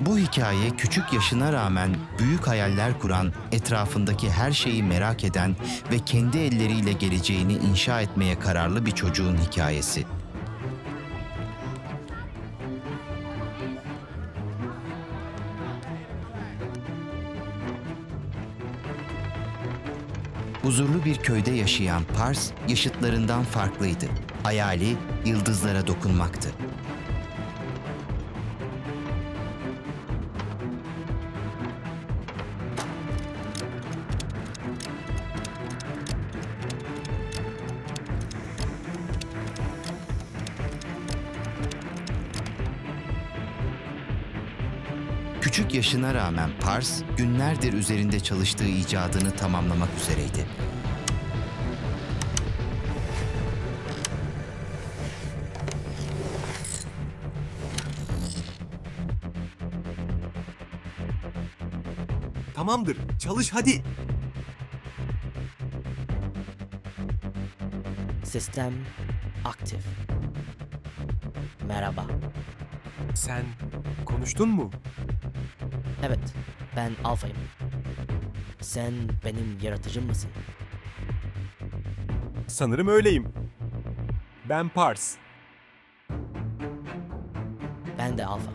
Bu hikaye küçük yaşına rağmen büyük hayaller kuran, etrafındaki her şeyi merak eden ve kendi elleriyle geleceğini inşa etmeye kararlı bir çocuğun hikayesi. Huzurlu bir köyde yaşayan Pars yaşıtlarından farklıydı. Hayali yıldızlara dokunmaktı. Küçük yaşına rağmen Pars, günlerdir üzerinde çalıştığı icadını tamamlamak üzereydi. Tamamdır. Çalış hadi. Sistem aktif. Merhaba. Sen konuştun mu? Evet, ben Alfa'yım. Sen benim yaratıcım mısın? Sanırım öyleyim. Ben Pars. Ben de Alfa.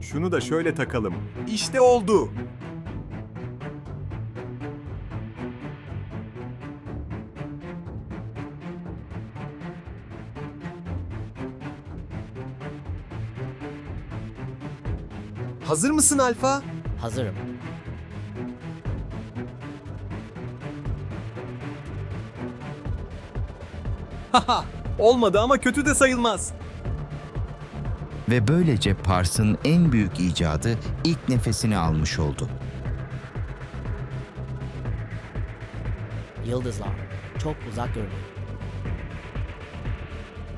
Şunu da şöyle takalım. İşte oldu. Hazır mısın Alfa? Hazırım. Haha, olmadı ama kötü de sayılmaz. Ve böylece Pars'ın en büyük icadı ilk nefesini almış oldu. Yıldızlar. Çok uzak görünüyor.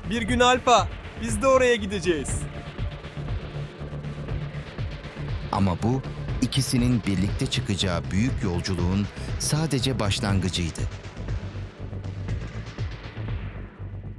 Bir gün Alfa, biz de oraya gideceğiz. Ama bu ikisinin birlikte çıkacağı büyük yolculuğun sadece başlangıcıydı.